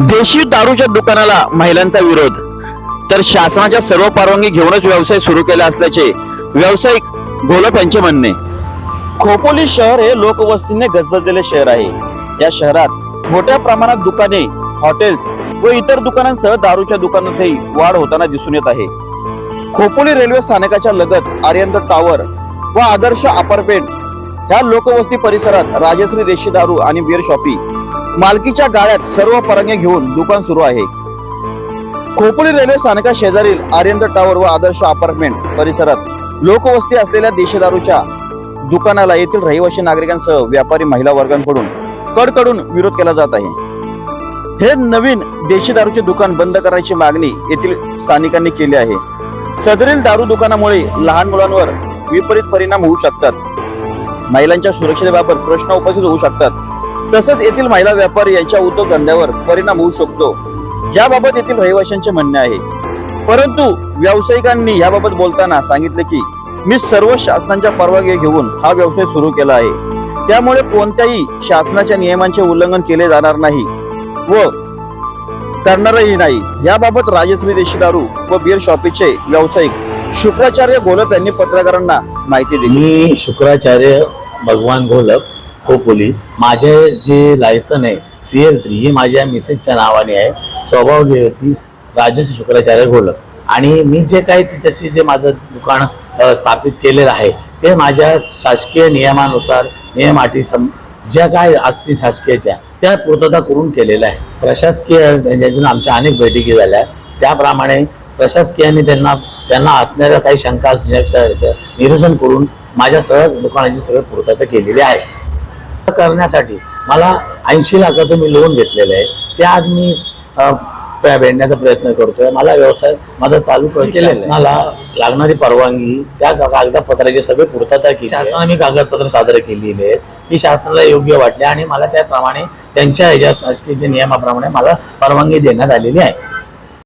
देशी दारूच्या दुकानाला महिलांचा विरोध. तर शासनाच्या सर्व परवानगी घेऊनच व्यवसाय सुरू केला असल्याचे व्यावसायिक गोलप यांचे म्हणणे. खोपोली शहर हे लोकवस्तीने गजबजलेले शहर आहे. या शहरात मोठ्या प्रमाणात दुकाने हॉटेल्स व इतर दुकानांसह दारूच्या दुकानातही वाढ होताना दिसून येत आहे. खोपोली रेल्वे स्थानकाच्या लगत आर्यंत टावर व आदर्श अपार्टमेंट ह्या लोकवस्ती परिसरात राजश्री देशी दारू आणि बिअर शॉपी मालकीच्या गाळ्यात सर्व परवानगी घेऊन दुकान सुरू आहे. खोपोली रेल्वे स्थानका शेजारील आर्यंत टावर व आदर्श अपार्टमेंट परिसरात लोकवस्ती असलेल्या देशदारूच्या दुकानाला येथील रहिवासी नागरिकांसह व्यापारी महिला वर्गांकडून कडकडून विरोध केला जात आहे. हे नवीन देशी दारूचे दुकान बंद करायची मागणी येथील स्थानिकांनी केली आहे. सदरील दारू दुकानामुळे लहान मुलांवर विपरीत परिणाम होऊ शकतात. महिलांच्या सुरक्षेबाबत प्रश्न उपस्थित होऊ शकतात. तसंच येथील महिला व्यापारी यांच्या उद्योगधंद्यावर परिणाम होऊ शकतो. याबाबत येथील रहिवाशांचे म्हणणे आहे. परंतु व्यावसायिकांनी याबाबत बोलताना सांगितले की मी सर्व शासनाच्या परवानगी घेऊन हा व्यवसाय सुरू केला आहे. त्यामुळे कोणत्याही शासनाच्या नियमांचे उल्लंघन केले जाणार नाही व करणारही नाही. याबाबत राजश्री देशी दारू व बिअर शॉपीचे व्यावसायिक शुक्राचार्य गोलप यांनी पत्रकारांना माहिती दिली. मी शुक्राचार्य भगवान घोलप खोपोली माझे जे लायसन आहे सी एल थ्री ही माझ्या मिसेसच्या नावाने आहे. स्वभाव होती राजस शुक्राचार्य घोलक आणि मी जे काही तिच्याशी जे माझं दुकान स्थापित केलेलं आहे ते माझ्या शासकीय नियमानुसार नियम अटी सम ज्या काय असतील शासकीयच्या त्या पूर्तता करून केलेल्या आहे. प्रशासकीय ज्यातून आमच्या अनेक बैठकी झाल्या. त्याप्रमाणे प्रशासकीयाने त्यांना त्यांना असणाऱ्या काही शंका निरसन करून माझ्या सगळ्या दुकानाची सगळी पूर्तता केलेली आहे. करण्यासाठी मला ऐंशी लाखाचं मी लोन घेतलेलं आहे. ते आज मी भेटण्याचा प्रयत्न करतोय. मला व्यवसाय माझा चालू शासनाला लागणारी परवानगी त्या कागदपत्राची सगळी पूर्तता केली शासनाने मी कागदपत्र सादर केलेली आहेत. ती शासनाला योग्य वाटली आणि मला त्याप्रमाणे त्यांच्या ह्याच्या शासकीय नियमाप्रमाणे मला परवानगी देण्यात आलेली आहे.